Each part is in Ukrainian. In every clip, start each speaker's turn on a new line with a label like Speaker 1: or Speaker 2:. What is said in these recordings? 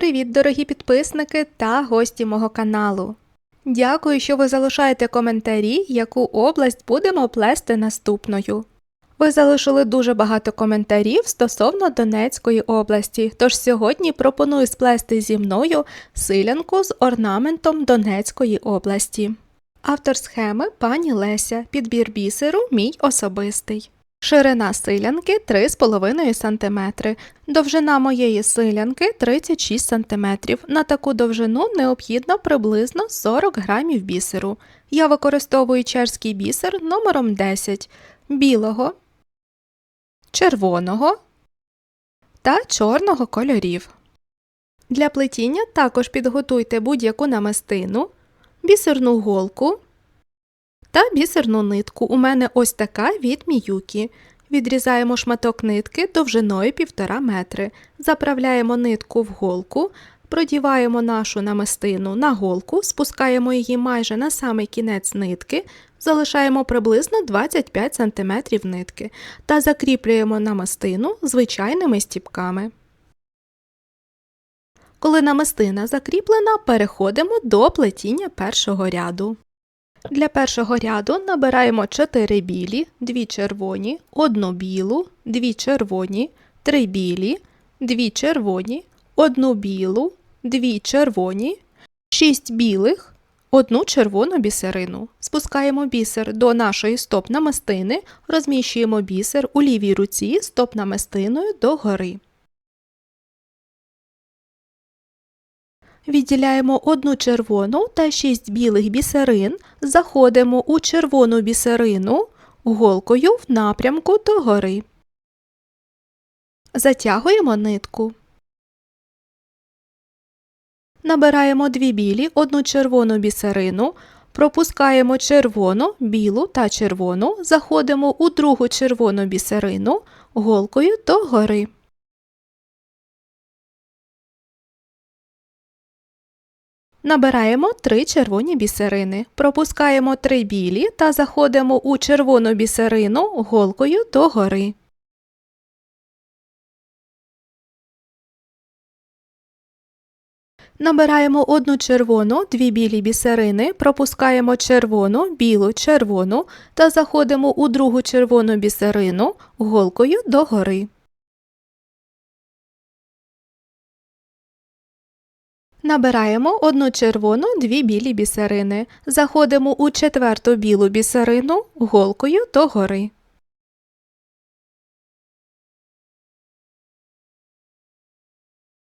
Speaker 1: Привіт, дорогі підписники та гості мого каналу. Дякую, що ви залишаєте коментарі, яку область будемо плести наступною. Ви залишили дуже багато коментарів стосовно Донецької області, тож сьогодні пропоную сплести зі мною силянку з орнаментом Донецької області. Автор схеми пані Леся, підбір бісеру мій особистий. Ширина силянки 3,5 см. Довжина моєї силянки 36 см. На таку довжину необхідно приблизно 40 грамів бісеру. Я використовую чешський бісер номером 10 білого, червоного та чорного кольорів. Для плетіння також підготуйте будь-яку намистину, бісерну голку та бісерну нитку. У мене ось така від Міюкі. Відрізаємо шматок нитки довжиною 1,5 метри. Заправляємо нитку в голку, продіваємо нашу намистину на голку, спускаємо її майже на самий кінець нитки, залишаємо приблизно 25 см нитки та закріплюємо намистину звичайними стіпками. Коли намистина закріплена, переходимо до плетіння першого ряду. Для першого ряду набираємо 4 білі, 2 червоні, 1 білу, 2 червоні, 3 білі, 2 червоні, 1 білу, 2 червоні, 6 білих, 1 червону бісерину. Спускаємо бісер до нашої стоп-намистини, розміщуємо бісер у лівій руці стоп-намистиною догори. Відділяємо одну червону та 6 білих бісерин, заходимо у червону бісерину голкою в напрямку догори. Затягуємо нитку. Набираємо дві білі, одну червону бісерину, пропускаємо червону, білу та червону, заходимо у другу червону бісерину голкою догори. Набираємо 3 червоні бісерини, пропускаємо 3 білі та заходимо у червону бісерину голкою догори. Набираємо одну червону, дві білі бісерини, пропускаємо червону, білу, червону та заходимо у другу червону бісерину голкою догори. Набираємо одну червону, дві білі бісерини. Заходимо у четверту білу бісерину голкою догори.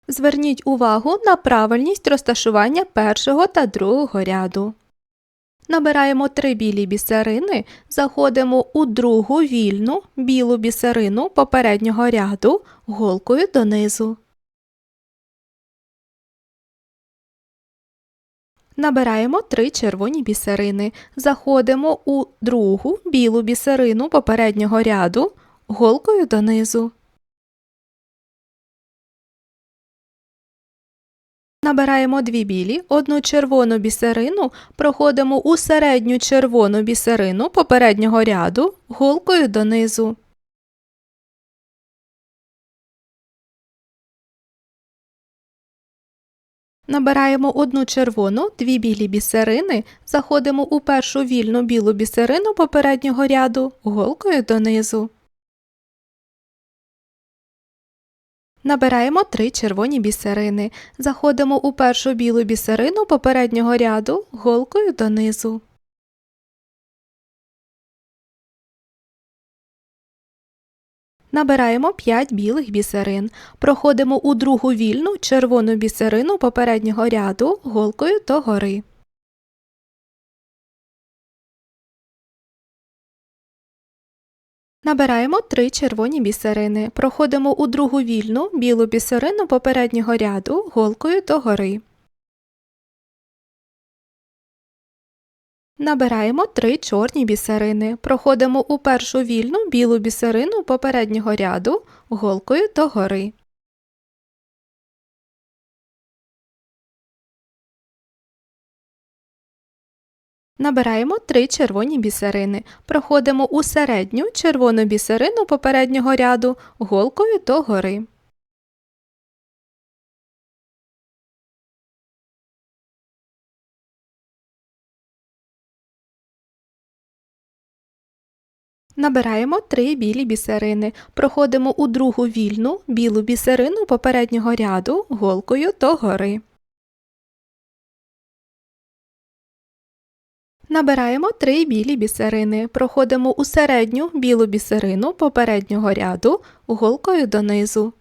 Speaker 1: Зверніть увагу на правильність розташування першого та другого ряду. Набираємо три білі бісерини, заходимо у другу вільну білу бісерину попереднього ряду голкою донизу. Набираємо 3 червоні бісерини, заходимо у другу білу бісерину попереднього ряду голкою донизу. Набираємо дві білі, одну червону бісерину, проходимо у середню червону бісерину попереднього ряду голкою донизу. Набираємо одну червону, дві білі бісерини, заходимо у першу вільну білу бісерину попереднього ряду голкою донизу. Набираємо три червоні бісерини, заходимо у першу білу бісерину попереднього ряду голкою донизу. Набираємо 5 білих бісерин, проходимо у другу вільну червону бісерину попереднього ряду голкою догори. Набираємо 3 червоні бісерини, проходимо у другу вільну білу бісерину попереднього ряду голкою догори. Набираємо 3 чорні бісерини, проходимо у першу вільну білу бісерину попереднього ряду голкою догори. Набираємо 3 червоні бісерини, проходимо у середню червону бісерину попереднього ряду голкою догори. Набираємо три білі бісерини, проходимо у другу вільну білу бісерину попереднього ряду голкою догори. Набираємо три білі бісерини, проходимо у середню білу бісерину попереднього ряду голкою донизу.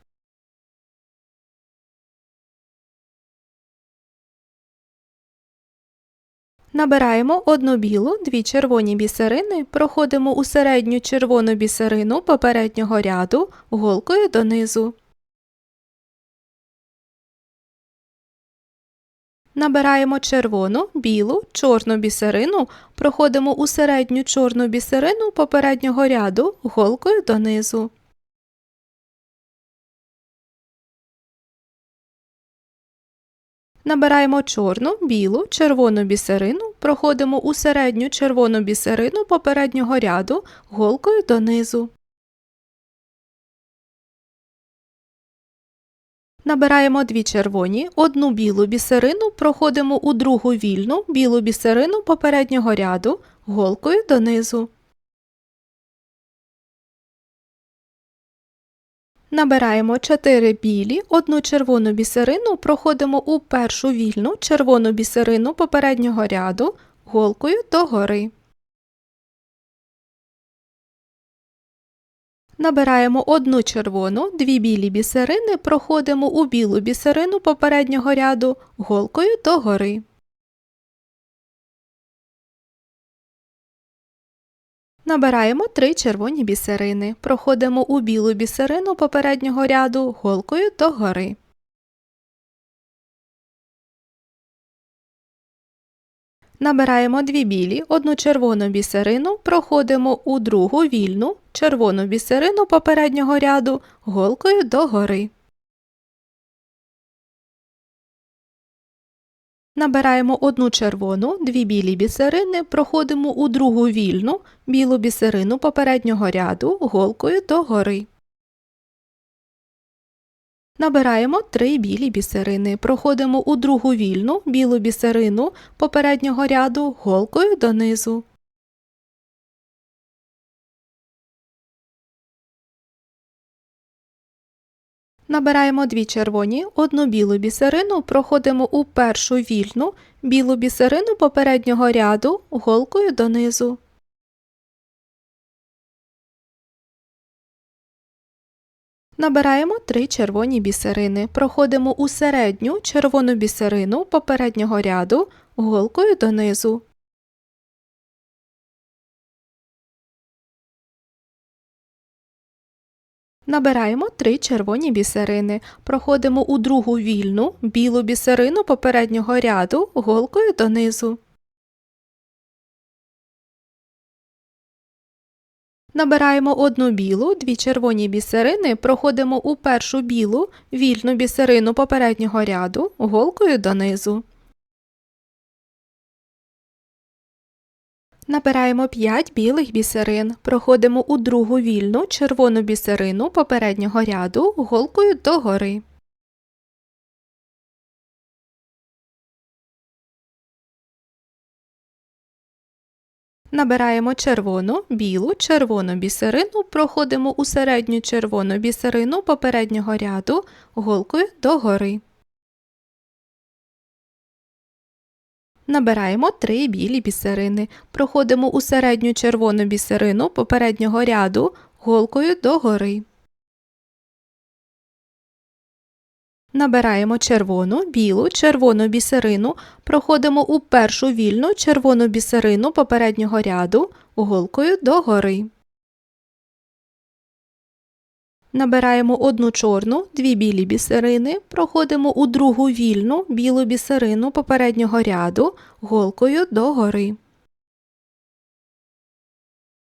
Speaker 1: Набираємо одну білу, дві червоні бісерини, проходимо у середню червону бісерину попереднього ряду голкою донизу. Набираємо червону, білу, чорну бісерину, проходимо у середню чорну бісерину попереднього ряду голкою донизу. Набираємо чорну, білу, червону бісерину, проходимо у середню червону бісерину попереднього ряду голкою донизу. Набираємо дві червоні, одну білу бісерину, проходимо у другу вільну білу бісерину попереднього ряду голкою донизу. Набираємо 4 білі, одну червону бісерину, проходимо у першу вільну червону бісерину попереднього ряду голкою догори. Набираємо одну червону, дві білі бісерини, проходимо у білу бісерину попереднього ряду голкою догори. Набираємо три червоні бісерини, проходимо у білу бісерину попереднього ряду голкою догори. Набираємо дві білі, одну червону бісерину, проходимо у другу вільну червону бісерину попереднього ряду голкою догори. Набираємо одну червону, дві білі бісерини, проходимо у другу вільну білу бісерину попереднього ряду голкою догори. Набираємо три білі бісерини, проходимо у другу вільну білу бісерину попереднього ряду голкою донизу. Набираємо дві червоні, одну білу бісерину, проходимо у першу вільну білу бісерину попереднього ряду голкою донизу. Набираємо три червоні бісерини, проходимо у середню червону бісерину попереднього ряду голкою донизу. Набираємо три червоні бісерини, проходимо у другу вільну білу бісерину попереднього ряду голкою донизу. Набираємо одну білу, дві червоні бісерини, проходимо у першу білу вільну бісерину попереднього ряду голкою донизу. Набираємо 5 білих бісерин, проходимо у другу вільну червону бісерину попереднього ряду голкою догори. Набираємо червону, білу, червону бісерину, проходимо у середню червону бісерину попереднього ряду голкою догори. Набираємо три білі бісерини, проходимо у середню червону бісерину попереднього ряду голкою догори. Набираємо червону, білу, червону бісерину, проходимо у першу вільну червону бісерину попереднього ряду голкою догори. Набираємо одну чорну, дві білі бісерини, проходимо у другу вільну білу бісерину попереднього ряду голкою догори.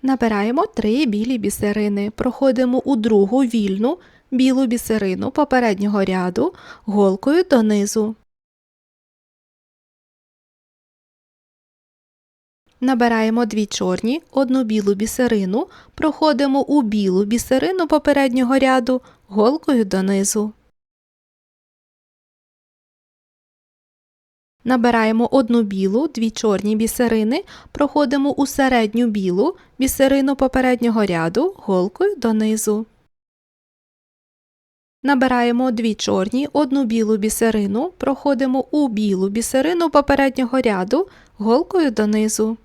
Speaker 1: Набираємо три білі бісерини, проходимо у другу вільну білу бісерину попереднього ряду голкою донизу. Набираємо дві чорні, одну білу бісерину, проходимо у білу бісерину попереднього ряду голкою донизу. Набираємо одну білу, дві чорні бісерини, проходимо у середню білу бісерину попереднього ряду голкою донизу. Набираємо дві чорні, одну білу бісерину, проходимо у білу бісерину попереднього ряду голкою донизу.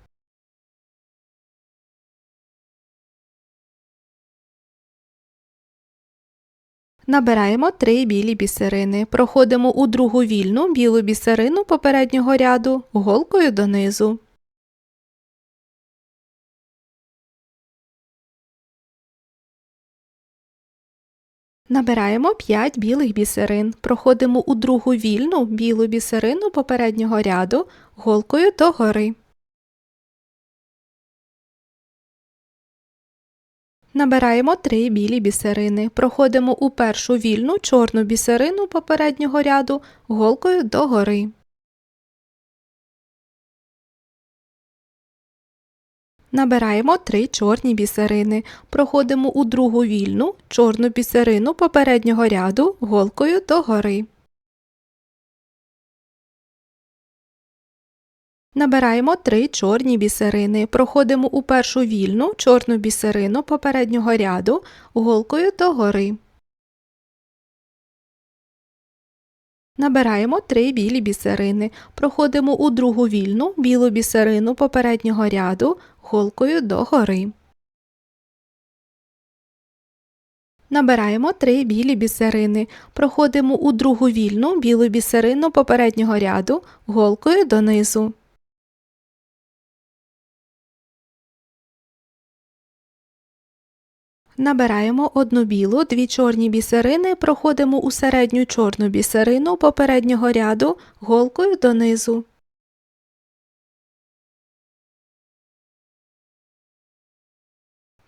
Speaker 1: Набираємо три білі бісерини, проходимо у другу вільну білу бісерину попереднього ряду голкою донизу. Набираємо 5 білих бісерин, проходимо у другу вільну білу бісерину попереднього ряду голкою догори. Набираємо 3 білі бісерини, проходимо у першу вільну чорну бісерину попереднього ряду голкою догори. Набираємо 3 чорні бісерини, проходимо у другу вільну чорну бісерину попереднього ряду голкою догори. Набираємо 3 чорні бісерини, проходимо у першу вільну чорну бісерину попереднього ряду голкою догори. Набираємо 3 білі бісерини, проходимо у другу вільну білу бісерину попереднього ряду голкою догори. Набираємо 3 білі бісерини, проходимо у другу вільну білу бісерину попереднього ряду голкою донизу. Набираємо одну білу, дві чорні бісерини, проходимо у середню чорну бісерину попереднього ряду голкою донизу.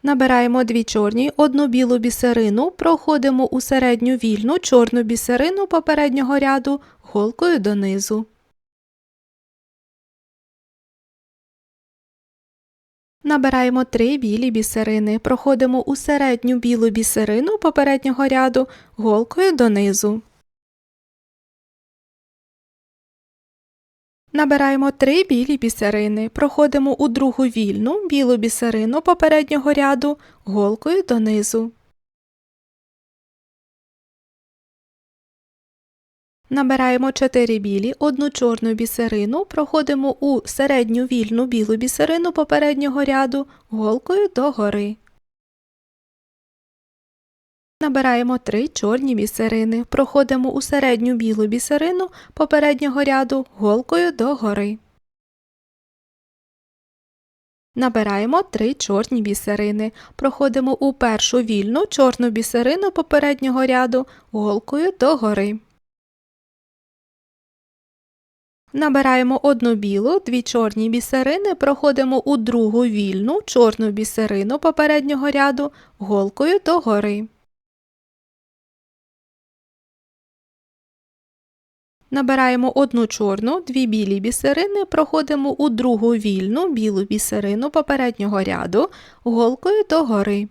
Speaker 1: Набираємо дві чорні, одну білу бісерину, проходимо у середню вільну чорну бісерину попереднього ряду голкою донизу. Набираємо 3 білі бісерини, проходимо у середню білу бісерину попереднього ряду голкою донизу. Набираємо 3 білі бісерини, проходимо у другу вільну білу бісерину попереднього ряду голкою донизу. Набираємо 4 білі, одну чорну бісерину, проходимо у середню вільну білу бісерину попереднього ряду голкою догори. Набираємо 3 чорні бісерини, проходимо у середню білу бісерину попереднього ряду голкою догори. Набираємо 3 чорні бісерини, проходимо у першу вільну чорну бісерину попереднього ряду голкою догори. Набираємо одну білу, дві чорні бісерини, проходимо у другу вільну чорну бісерину попереднього ряду голкою догори. Набираємо одну чорну, дві білі бісерини, проходимо у другу вільну білу бісерину попереднього ряду голкою догори.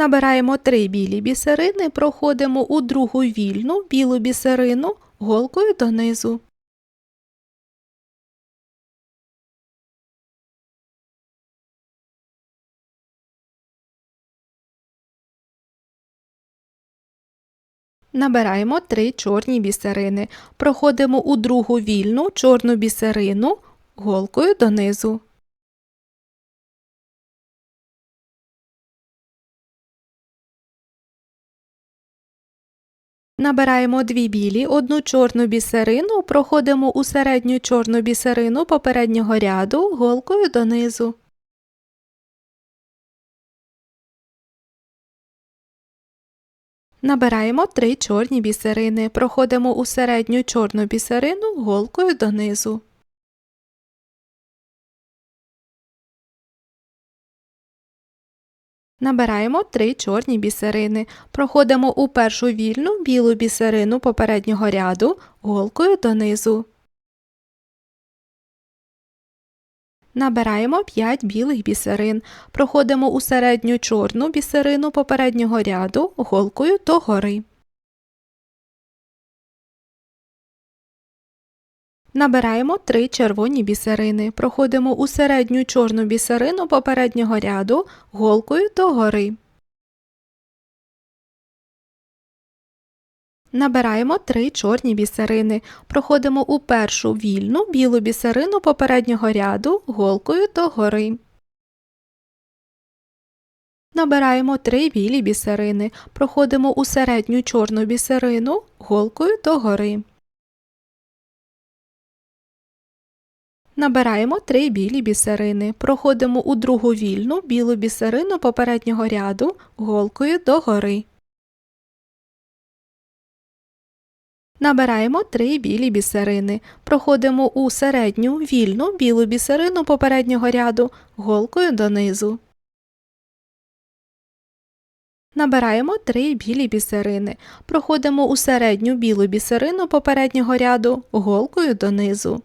Speaker 1: Набираємо 3 білі бісерини, проходимо у другу вільну білу бісерину голкою донизу. Набираємо 3 чорні бісерини, проходимо у другу вільну чорну бісерину голкою донизу. Набираємо дві білі, одну чорну бісерину, проходимо у середню чорну бісерину попереднього ряду голкою донизу. Набираємо три чорні бісерини, проходимо у середню чорну бісерину голкою донизу. Набираємо 3 чорні бісерини, проходимо у першу вільну білу бісерину попереднього ряду голкою донизу. Набираємо 5 білих бісерин, проходимо у середню чорну бісерину попереднього ряду голкою догори. Набираємо 3 червоні бісерини, проходимо у середню чорну бісерину попереднього ряду голкою догори. Набираємо 3 чорні бісерини, проходимо у першу вільну білу бісерину попереднього ряду голкою догори. Набираємо 3 білі бісерини, проходимо у середню чорну бісерину голкою догори. Набираємо 3 білі бісерини, проходимо у другу вільну білу бісерину попереднього ряду голкою догори. Набираємо 3 білі бісерини, проходимо у середню вільну білу бісерину попереднього ряду голкою донизу. Набираємо 3 білі бісерини, проходимо у середню білу бісерину попереднього ряду голкою донизу.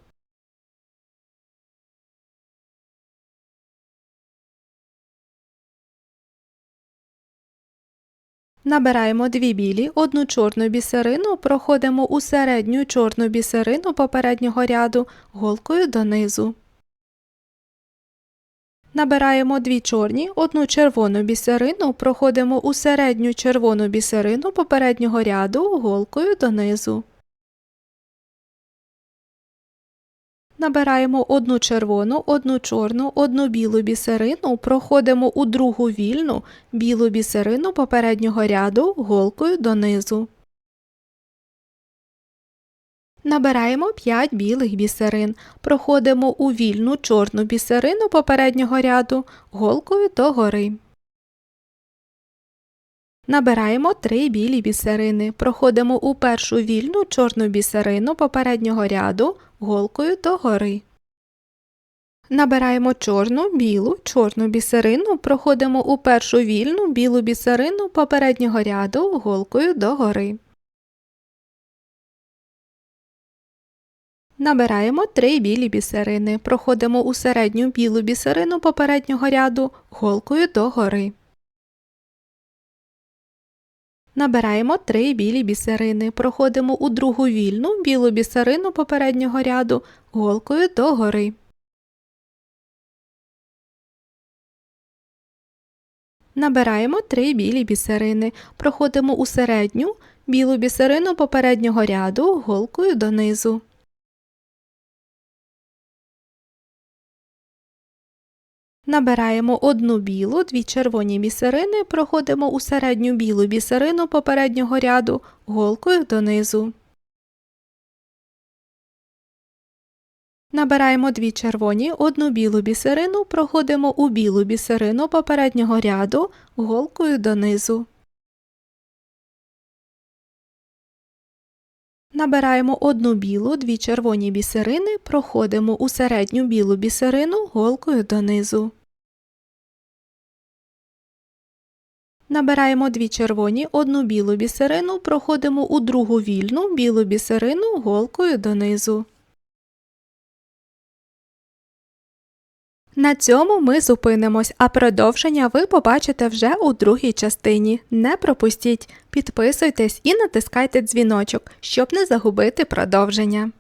Speaker 1: Набираємо дві білі, одну чорну бісерину, проходимо у середню чорну бісерину попереднього ряду голкою донизу. Набираємо дві чорні, одну червону бісерину, проходимо у середню червону бісерину попереднього ряду голкою донизу. Набираємо одну червону, одну чорну, одну білу бісерину, проходимо у другу вільну білу бісерину попереднього ряду голкою донизу. Набираємо 5 білих бісерин, проходимо у вільну чорну бісерину попереднього ряду голкою догори. Набираємо 3 білі бісерини, проходимо у першу вільну чорну бісерину попереднього ряду голкою догори. Набираємо чорну, білу, чорну бісерину, проходимо у першу вільну білу бісерину попереднього ряду голкою догори. Набираємо 3 білі бісерини, проходимо у середню білу бісерину попереднього ряду голкою догори. Набираємо 3 білі бісерини, проходимо у другу вільну білу бісерину попереднього ряду голкою догори. Набираємо 3 білі бісерини, проходимо у середню білу бісерину попереднього ряду голкою донизу. Набираємо одну білу, дві червоні бісерини, проходимо у середню білу бісерину попереднього ряду голкою донизу. Набираємо дві червоні, одну білу бісерину, проходимо у білу бісерину попереднього ряду голкою донизу. Набираємо одну білу, дві червоні бісерини, проходимо у середню білу бісерину голкою донизу. Набираємо дві червоні, одну білу бісерину, проходимо у другу вільну білу бісерину голкою донизу. На цьому ми зупинимось, а продовження ви побачите вже у другій частині. Не пропустіть, підписуйтесь і натискайте дзвіночок, щоб не загубити продовження.